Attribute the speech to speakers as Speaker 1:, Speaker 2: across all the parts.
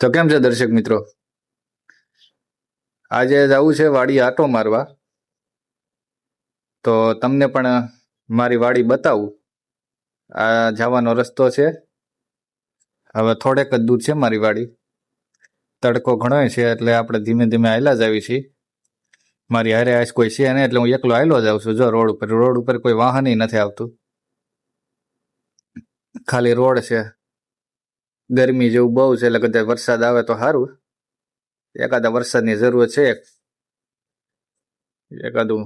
Speaker 1: તો કેમ છે દર્શક મિત્રો? આજે જવું છે વાડી આટો મારવા. તો તમને પણ મારી વાડી બતાવું. આ જવાનો રસ્તો છે. હવે થોડેક જ દૂર છે મારી વાડી. તડકો ઘણો છે એટલે આપણે ધીમે ધીમે આવેલા જ આવી છીએ. મારી હારે આજ કોઈ છે નહીં એટલે હું એકલો હાલ્યો જાઉં છું. જો રોડ ઉપર રોડ ઉપર કોઈ વાહન નથી આવતું. ખાલી રોડ છે. ગરમી જેવું બહુ છે, એટલે કદાચ વરસાદ આવે તો સારું એકાદા વરસાદની જરૂર છે. એકાદું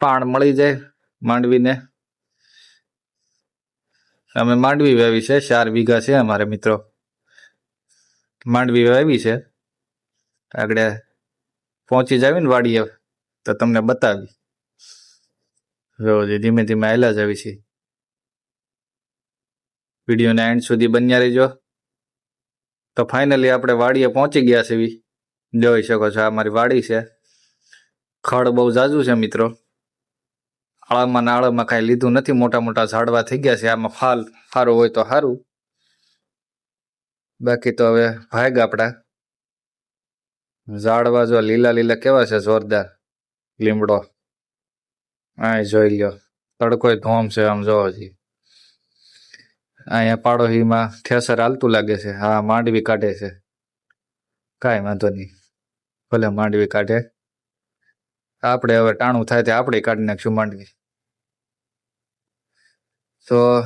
Speaker 1: પાણ મળી જાય માંડવીને. અમે માંડવી વાવી છે, ચાર વીઘા છે અમારે મિત્રો. માંડવી વાવી છે. આગળ પહોંચી જાવી ને વાડીએ, તો તમને બતાવી. રોજ ધીમે ધીમે આવેલા જ આવી છે વિડીયોને એન્ડ સુધી બન્યા રહેજો. તો ફાઇનલી આપણે વાડીએ પહોંચી ગયા છે એવી જોઈ શકો છો, આ મારી વાડી છે. ખડ બહુ જાજુ છે મિત્રો. આળામાં ને કાંઈ લીધું નથી, મોટા મોટા ઝાડવા થઈ ગયા છે. આમાં ફાલ સારું હોય તો સારું. બાકી તો હવે ભાગ આપણા. ઝાડવા જો લીલા લીલા કેવા છે, જોરદાર. લીમડો. આ જોઈ લ્યો. તડકો ધોમ છે, આમ જોવો જી. અહીંયા પાડોશીમાં ઠેસર હાલતું લાગે છે. હા, માંડવી કાઢે છે. કાંઈ વાંધો નહીં. ભલે માંડવી કાઢે. આપણે હવે ટાણું થાય તે આપણે કાઢી નાખશું માંડવી. તો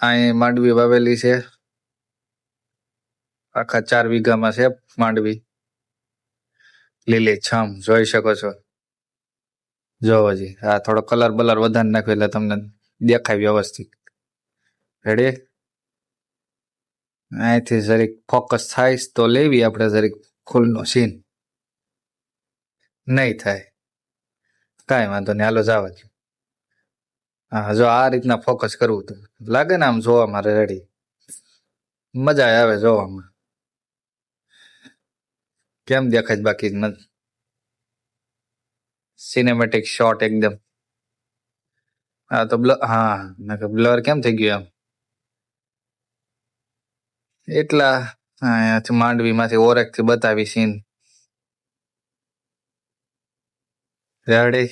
Speaker 1: અહીં માંડવી વાવેલી છે. આખા ચાર વીઘામાં છે માંડવી. લીલી છમ, જોઈ શકો છો. જોવો જી. હા, થોડો કલર બલર વધારે નાખ્યો એટલે તમને દેખાય વ્યવસ્થિત. રેડી અહીંથી જરીક ફોકસ થાય તો લેવી આપણે જરીક ફૂલનો સીન નહીં થાય. કાંઈ વાંધો નહીં, હાલો જવા દો હા, જો આ રીતના ફોકસ કરવું તો લાગે ને આમ જોવા મારે રેડી મજા આવે જોવામાં. કેમ દેખાય બાકી? સિનેમેટિક શોટ એકદમ હા, તો બ્લર હા, નકર બ્લર કેમ થઈ ગયું એમ? એટલા અહીંયાથી માંડવીમાંથી ઓરેકથી બતાવી સીન રેડી?